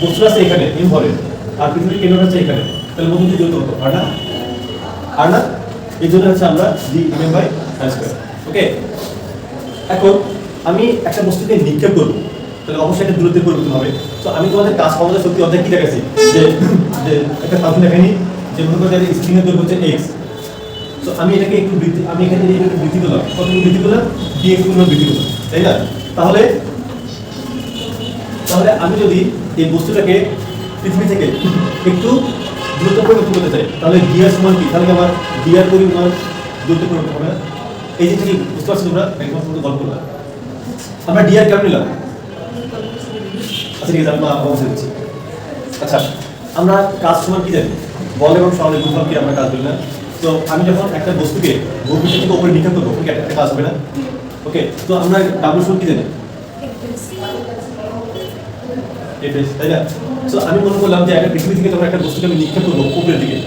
দূরত্ব এখানে আর এখানে। তাহলে দূরত্ব আর না এই জন্য হচ্ছে আমরা ওকে? এখন আমি একটা বস্তুকে নিক্ষেপ করব। তাহলে অবশ্যই একটা দূরত্বের পরিবর্তন হবে। তো আমি তোমাদের কাজ ক্ষমতা শক্তি অধ্যায় কি দেখাচ্ছি? যে একটা ফাংশন দেখাইনি যে মনে করো হচ্ছে এক্স তো আমি এটাকে একটু বৃদ্ধি আমি এখানে একটু বৃদ্ধি করলাম। কতটুকু বৃদ্ধি করলাম ডিএক্স পরিমাণ বৃদ্ধি করলাম। তাই না? তাহলে তাহলে আমি যদি এই বস্তুটাকে পৃথিবী থেকে একটু দূরত্ব পরিবর্তন করতে চাই, তাহলে ডিআর সমান কি? তাহলে আমার ডিআর পরিমাণ দূরত্ব পরিবর্তন হবে? না এই যে কি বুঝতে পারছ তোমরা? একদম তোমাদের গল্প করলাম। আমরা ডিআর কেন নিলাম? আচ্ছা ঠিক আছে আমি অবশ্যই দিচ্ছি আচ্ছা আমরা কাজ সমান কি জানি? বল এবং সরলের গুণফল কি? আমরা কাজ করি না। তো আমি যখন একটা বস্তুকে ভূপৃষ্ঠ থেকে উপরে নিক্ষেপ করব তখন কি একটা কাজ হবে না? ওকে, তো আমরা ডাব্লিউ সমান কি জানি? তাই না? সো আমি মনে করলাম যে একটা পৃথিবী থেকে যখন একটা বস্তুকে আমি নিক্ষেপ করব উপরের দিকে,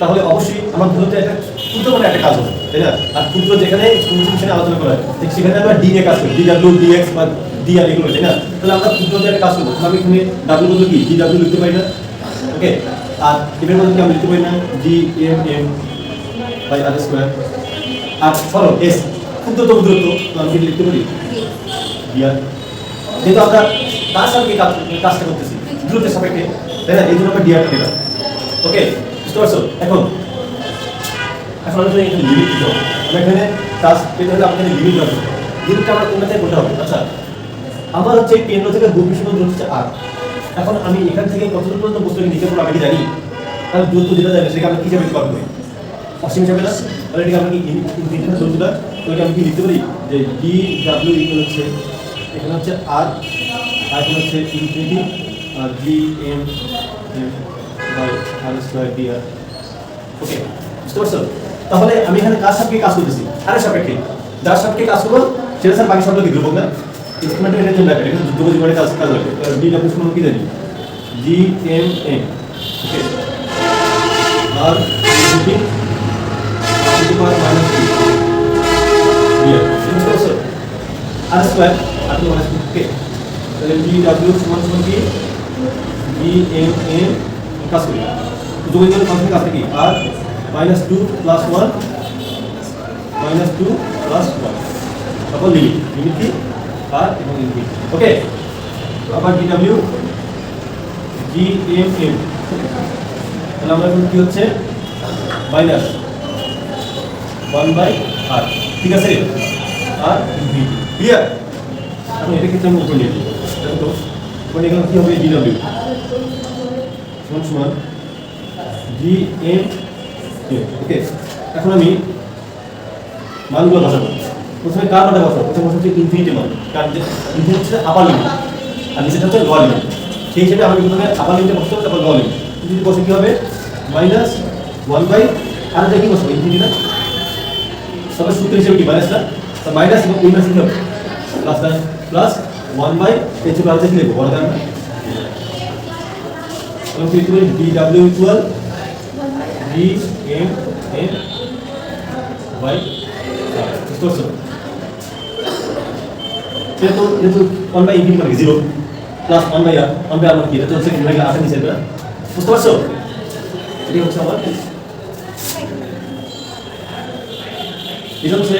তাহলে অবশ্যই আমার ধরতে একটা ক্ষুদ্র মানে একটা কাজ হবে, তাই না? আর ক্ষুদ্র যেখানে সেখানে আলোচনা করা হয় সেখানে আমরা ডি নিয়ে কাজ করি ডিডাব্লিউ ডিএক্স বা ডিআর এগুলো, তাই না? তাহলে আমরা ক্ষুদ্র যে একটা কাজ করব আমি এখানে ডাব্লিউ বলতে কি? ডিডাব্লিউ লিখতে পারি না? ওকে, আর এটার মধ্যে আমি লিখতে পারি না? D M M by R square R follow S ক্ষুদ্রতম দূরত্ব আমি কি লিখতে পারি? ডিআর যেহেতু আমরা তার কাজ, কাজটা করতেছি দ্রুতের সাপেক্ষে। তাই না? এই জন্য আমরা ডিআরটা দিলাম ওকে, বুঝতে পারছ? এখন এখন আমাদের এখানে লিমিট দিতে হবে। আমরা এখানে কাজ পেতে হলে আমাদের লিমিট রাখব লিমিটটা আমরা কোনটা থেকে করতে হবে? আচ্ছা আমার হচ্ছে কেন্দ্র থেকে ভূপৃষ্ঠ দূরত্ব হচ্ছে আর। এখন আমি এখান থেকে কতদূর পর্যন্ত বস্তুকে নিতে পারব আমি কি জানি? তাহলে দূরত্ব যেটা জানি সেটা আমি কি হিসাবে করব অসীম হিসাবে না তাহলে এটাকে আমরা কি ইনফিনিটি দূরত্বটা তো এটা আমি কি লিখতে পারি? যে ডি ডাব্লিউ ইকুয়াল হচ্ছে, এখানে হচ্ছে আর আর হচ্ছে infinity R G M by R square D R okay বুঝতে পারছ? তাহলে আমি এখানে কার সাপেক্ষে কাজ করতেছি? আরে সাপেক্ষে। যার সাপেক্ষে কাজ করব সেটা স্যার বাকি শব্দ কি দেবো না ইনস্ট্রুমেন্টের এটার জন্য লাগে এখানে যুদ্ধ জীবনে কাজ কাজ লাগে। ডি ডাব্লিউ সমান কি জানি? G M M okay R power minus two D বুঝতে পারছ R square R two minus two okay তাহলে ডি ডাব্লিউ সমান সমান কি এম এম কাজ করি যোগের জন্য ফাংশন কাজটা কি R minus two plus one minus two plus one তারপর লিমিট লিমিট কি আর এবং ইনফিনিটি ওকে আবার D W G M M তাহলে আমরা এখন কি হচ্ছে মাইনাস ওয়ান বাই আর ঠিক আছে? আর ইনফিনিটি ক্লিয়ার এখন এটা ক্ষেত্রে আমি উপরে নিয়ে দিই দেখো তো, উপরে এখানে কি হবে? ডি ডাব্লিউ সমান সমান জি এম ওকে এখন আমি মানগুলো বসাবো। প্রথমে কার মানটা বসাবো? প্রথমে বসাবো ইনফিনিটি মান। কার ইনফিনিটি হচ্ছে আপার লিমিট আর নিচেটা হচ্ছে লোয়ার লিমিট সেই হিসেবে আমি প্রথমে আপার লিমিটে বসতে তারপর লোয়ার লিমিট যদি বসে কি হবে? মাইনাস ওয়ান বাই আর কি বসবো? ইনফিনিটি না তবে সূত্র হিসেবে কি মাইনাস না মাইনাস এবং ওই মাইনাস কি হবে প্লাস না প্লাস ওয়ান বাই এই ছোট হাতে কি লিখব বড় দাম না এবং কি লিখতে D W equal D M M by বুঝতে পারছ যেহেতু যেহেতু ওয়ান বাই ইনফিনিটি মানে zero plus one by R one by R মানে কি এটা তো হচ্ছে কি আসে নিচে না বুঝতে পারছ এটাই হচ্ছে আমার এটা হচ্ছে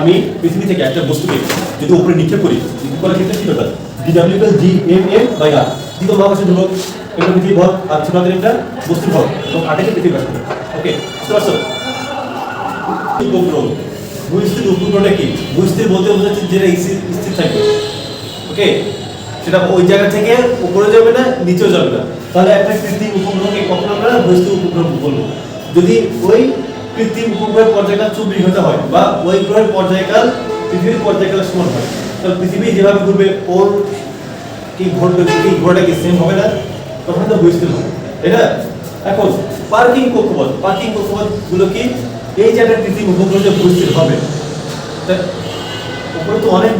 আমি পৃথিবী থেকে একটা বস্তুকে যদি উপরে নিক্ষেপ করি করার ক্ষেত্রে কি ব্যাপার D W G M M by R দ্বিতীয় মহাকাশের ধ্রুবক এটা পৃথিবী ভর, আর ছোট হাতের একটা বস্তুর ভর, এবং আটেকে পৃথিবী ব্যাস ওকে বুঝতে পারছ? উপগ্রহ ভূস্থির উপগ্রহটা কি? ভূস্থির বলতে বোঝাচ্ছে যেটা স্থির থাকবে। ওকে সেটা ওই জায়গা থেকে উপরে যাবে না, নিচেও যাবে না। তাহলে একটা কৃত্রিম উপগ্রহকে কখন আমরা ভূস্থির উপগ্রহ বলব? যদি ওই কৃত্রিম উপগ্রহের পর্যায়কাল চব্বিশ ঘণ্টা হয় বা ওই গ্রহের পর্যায়কাল পৃথিবীর পর্যায়কালের সমান হয়। তাহলে পৃথিবী যেভাবে ঘুরবে, ওর কি ঘটবে, কি ঘোরাটা কি সেম হবে না? তখন তো বুঝতে হবে। তাই না এখন পার্কিং কক্ষপথ। পার্কিং কক্ষপথগুলো কি? এই জায়গায় কৃত্রিম উপগ্রহ যে উপস্থিত হবে উপরে তো অনেক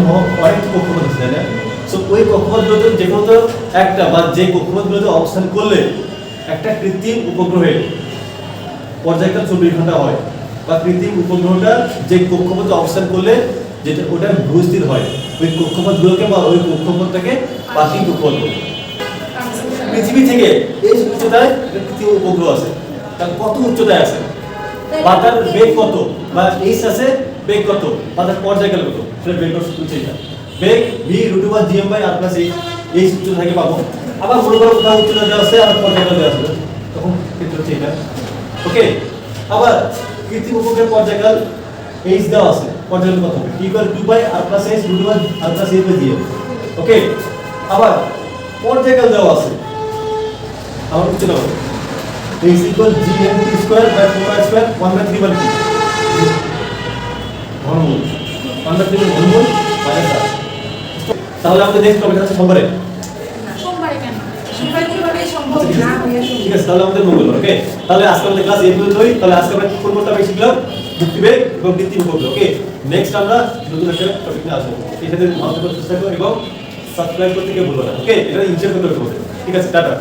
অনেক কক্ষপথ আছে, তাই না? সো ওই কক্ষপথগুলোতে যে কোনো একটা বা যে কক্ষপথগুলোতে অবস্থান করলে একটা কৃত্রিম উপগ্রহে পর্যায়কাল চব্বিশ ঘণ্টা হয়। বা কৃত্রিম উপগ্রহটা যে কক্ষপথে অবস্থান করলে যেটা ওটা ভূস্থির হয়। ওই কক্ষপথগুলোকে বা ওই কক্ষপথটাকে পাখির কক্ষপথ পৃথিবী থেকে এই উচ্চতায় পৃথিবী উপগ্রহ আছে। তার কত উচ্চতায় আছে? বা তার বেগ কত? বা এইচ আছে, বেগ কত? বা তার পর্যায়কাল কত? সেটা বেগ হচ্ছে এটা বেগ ভি রুট বা GM by R plus H উচ্চতা থেকে পাবো। আবার মনে করো কোথাও উচ্চতা দেওয়া আছে আর পর্যায়কাল দেওয়া আছে। তখন ক্ষেত্রে হচ্ছে এটা ওকে আবার কৃত্রিম উপগ্রহের পর্যায়কাল এইচ দেওয়া আছে পর্যায়কাল কত হবে equal two by R plus H root over R plus H by GM okay আবার পর্যায়কাল দেওয়া আছে আমার উচ্চতা কত is equal g n t square by 4 r square 1 by 3 by 2 ঘনমূল 1 by 3 ঘনমূল মানে তার তাহলে আমাদের নেক্সট টপিক আছে সোমবারে। সোমবারে কেন? সোমবারে কীভাবে সম্ভব? না হয়ে ঠিক আছে, তাহলে আমাদের মঙ্গল ওকে তাহলে আজকে আমাদের ক্লাস এই পর্যন্তই। তাহলে আজকে আমরা কি করব টপিক শিখলাম যুক্তিবেগ এবং কৃত্রিম ওকে নেক্সট আমরা নতুন একটা টপিক নিয়ে আসব। ভালো চেষ্টা এবং সাবস্ক্রাইব করতে কেউ বলব না ওকে এটা ইনস্টল করতে ঠিক আছে, টাটা।